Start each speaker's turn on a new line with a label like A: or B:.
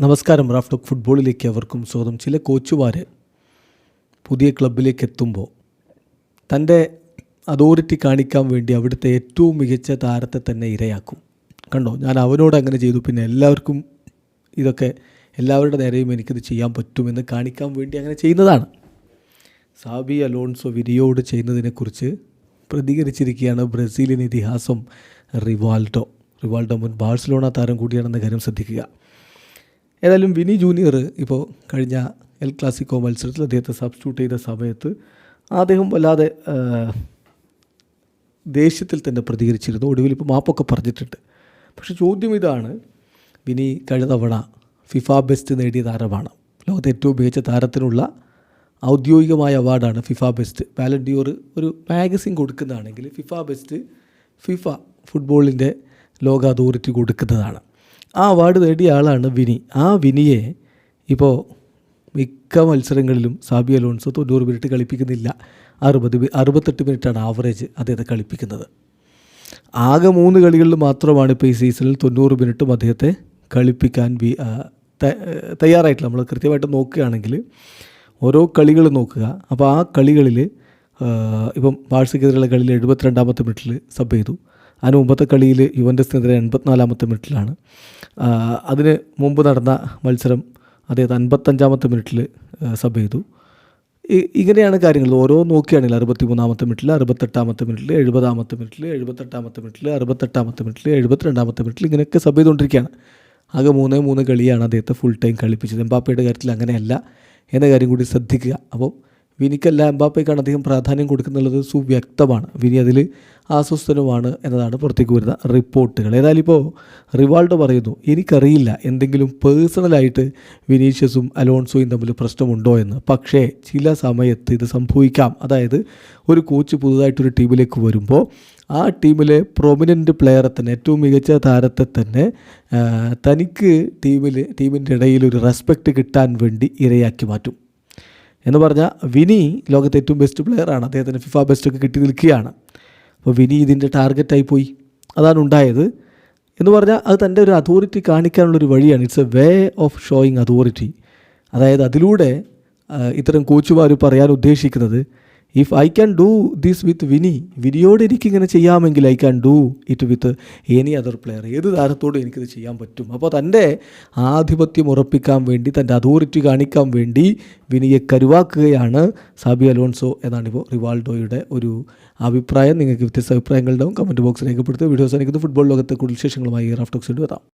A: നമസ്കാരം Raf talk ഫുട്ബോളിലേക്ക് അവർക്കും സ്വാഗതം. ചില കോച്ചുമാർ പുതിയ ക്ലബിലേക്ക് എത്തുമ്പോൾ തന്റെ അതോറിറ്റി കാണിക്കാൻ വേണ്ടി അവിടുത്തെ ഏറ്റവും മികച്ച താരത്തെ തന്നെ ഇരയാക്കും. കണ്ടോ? ഞാൻ അവനോട് അങ്ങനെ ചെയ്തു. പിന്നെ എല്ലാവർക്കും ഇതൊക്കെ എല്ലാവരുടെ നേരെയും എനിക്കിത് ചെയ്യാൻ പറ്റുമെന്ന് കാണിക്കാൻ വേണ്ടി അങ്ങനെ ചെയ്യുന്നതാണ്. സാബി അലോൺസോ വിരിയോട് ചെയ്യുന്നതിനെക്കുറിച്ച് പ്രതികരിച്ചിരിക്കുകയാണ് ബ്രസീലിൻ ഇതിഹാസം റിവാൾഡോ. റിവാൾഡോ മുൻ ബാഴ്സലോണ താരം കൂടിയാണെന്ന കാര്യം ശ്രദ്ധിക്കുക. ഏതായാലും വിനി ജൂനിയർ ഇപ്പോൾ കഴിഞ്ഞ എൽ ക്ലാസിക്കോ മത്സരത്തിൽ അദ്ദേഹത്തെ സബ്സ്റ്റിറ്റ്യൂട്ട് ചെയ്ത സമയത്ത് അദ്ദേഹം വല്ലാതെ ദേഷ്യത്തിൽ തന്നെ പ്രതികരിച്ചിരുന്നു. ഒടുവിൽ ഇപ്പോൾ മാപ്പൊക്കെ പറഞ്ഞിട്ടുണ്ട്. പക്ഷേ ചോദ്യം ഇതാണ് വിനി കഴിഞ്ഞ തവണ ഫിഫ ബെസ്റ്റ് നേടിയ താരമാണ്? ലോകത്തെ ഏറ്റവും മികച്ച താരത്തിനുള്ള ഔദ്യോഗികമായ അവാർഡാണ് ഫിഫ ബെസ്റ്റ് ബാലൻഡിയോർ ഒരു മാഗസിൻ കൊടുക്കുന്നതാണെങ്കിൽ ഫിഫ ബെസ്റ്റ് ഫിഫ ഫുട്ബോളിന്റെ ലോക അതോറിറ്റി കൊടുക്കുന്നതാണ്. ആ അവാർഡ് നേടിയ ആളാണ് വിനി. ആ വിനിയെ ഇപ്പോൾ മിക്ക മത്സരങ്ങളിലും സാബി അലോൺസോ തൊണ്ണൂറ് മിനിറ്റ് കളിപ്പിക്കുന്നില്ല. അറുപത് അറുപത്തെട്ട് മിനിറ്റാണ് ആവറേജ് അദ്ദേഹത്തെ കളിപ്പിക്കുന്നത്. ആകെ മൂന്ന് കളികളിൽ മാത്രമാണ് ഇപ്പോൾ ഈ സീസണിൽ തൊണ്ണൂറ് മിനിറ്റും അദ്ദേഹത്തെ കളിപ്പിക്കാൻ വി തയ്യാറായിട്ടില്ല. നമ്മൾ കൃത്യമായിട്ട് നോക്കുകയാണെങ്കിൽ ഓരോ കളികൾ നോക്കുക. അപ്പോൾ ആ കളികളിൽ ഇപ്പം ബാഴ്സയ്ക്കെതിരെയുള്ള കളിയിൽ എഴുപത്തിരണ്ടാമത്തെ മിനിറ്റിൽ സബ് ചെയ്തു. അതിന് മുമ്പത്തെ കളിയിൽ യുവൻഡസിനെതിരെ എൺപത്തിനാലാമത്തെ മിനിറ്റിലാണ്. അതിന് മുമ്പ് നടന്ന മത്സരം അദ്ദേഹത്തെ അൻപത്തഞ്ചാമത്തെ മിനിറ്റിൽ സബ് ചെയ്തു. ഇങ്ങനെയാണ് കാര്യങ്ങൾ. ഓരോ നോക്കിയാണെങ്കിൽ അറുപത്തി മൂന്നാമത്തെ മിനിറ്റിൽ അറുപത്തെട്ടാമത്തെ മിനിറ്റിൽ എഴുപതാമത്തെ മിനിറ്റിൽ എഴുപത്തെട്ടാമത്തെ മിനിറ്റിൽ അറുപത്തെട്ടാമത്തെ മിനിറ്റിൽ എഴുപത്തിരണ്ടാമത്തെ മിനിറ്റിൽ ഇങ്ങനെയൊക്കെ സബ് ചെയ്തുകൊണ്ടിരിക്കുകയാണ്. ആകെ മൂന്നേ മൂന്ന് കളിയാണ് അദ്ദേഹത്തെ ഫുൾ ടൈം കളിപ്പിച്ചത്. എംബാപ്പയുടെ കാര്യത്തിൽ അങ്ങനെയല്ല എന്ന കാര്യം കൂടി ശ്രദ്ധിക്കുക. അപ്പോൾ വിനിക്കല്ല എംബാപ്പയ്ക്കാണ് അധികം പ്രാധാന്യം കൊടുക്കുന്നുള്ളത്. സുവ്യക്തമാണ്. വിനി അതിൽ അസ്വസ്ഥനുമാണ് എന്നതാണ് പുറത്തേക്ക് വരുന്ന റിപ്പോർട്ടുകൾ. ഏതായാലും ഇപ്പോൾ റിവാൾഡോ പറയുന്നു എനിക്കറിയില്ല എന്തെങ്കിലും പേഴ്സണലായിട്ട് വിനീഷ്യസും അലോൺസോയും തമ്മിൽ പ്രശ്നമുണ്ടോ എന്ന്. പക്ഷേ ചില സമയത്ത് ഇത് സംഭവിക്കാം. അതായത് ഒരു കോച്ച് പുതുതായിട്ടൊരു ടീമിലേക്ക് വരുമ്പോൾ ആ ടീമിലെ പ്രൊമിനന്റ് പ്ലെയറെ തന്നെ ഏറ്റവും മികച്ച താരത്തെ തന്നെ തനിക്ക് ടീമിൽ ടീമിന്റെ ഇടയിൽ ഒരു റെസ്പെക്റ്റ് കിട്ടാൻ വേണ്ടി ഇരയാക്കി മാറ്റും. എന്ന് പറഞ്ഞാൽ വിനി ലോകത്തെ ഏറ്റവും ബെസ്റ്റ് പ്ലെയറാണ് അദ്ദേഹത്തിന് ഫിഫ ബെസ്റ്റൊക്കെ കിട്ടി നിൽക്കുകയാണ്. അപ്പോൾ വിനി ഇതിന്റെ ടാർഗറ്റായി പോയി. അതാണ് ഉണ്ടായത്. എന്ന് പറഞ്ഞാൽ അത് തന്റെ ഒരു അതോറിറ്റി കാണിക്കാനുള്ളൊരു വഴിയാണ്. It's a way of showing authority അതായത് അതിലൂടെ ഇത്തരം കോച്ചുമാർ പറയാൻ ഉദ്ദേശിക്കുന്നത് if I can do this with Vini വിനിയോട് എനിക്കിങ്ങനെ ചെയ്യാമെങ്കിൽ I can do it with any other player ഏത് താരത്തോടും എനിക്കിത് ചെയ്യാൻ പറ്റും. അപ്പോൾ തന്റെ ആധിപത്യം ഉറപ്പിക്കാൻ വേണ്ടി തന്റെ അതോറിറ്റി കാണിക്കാൻ വേണ്ടി വിനിയെ കരുവാക്കുകയാണ് സാബി അലോൺസോ എന്നാണിപ്പോൾ റിവാൾഡോയുടെ ഒരു അഭിപ്രായം. നിങ്ങൾക്ക് വ്യത്യസ്ത അഭിപ്രായങ്ങളുണ്ടാവും. കമന്റ് ബോക്സ് രേഖപ്പെടുത്തുക. വീഡിയോസ് എനിക്ക് ഫുട്ബോൾ ലോകത്തെ കൂടുതൽ വിശേഷങ്ങളുമായി റാഫ്റ്റോക്സ് വരാം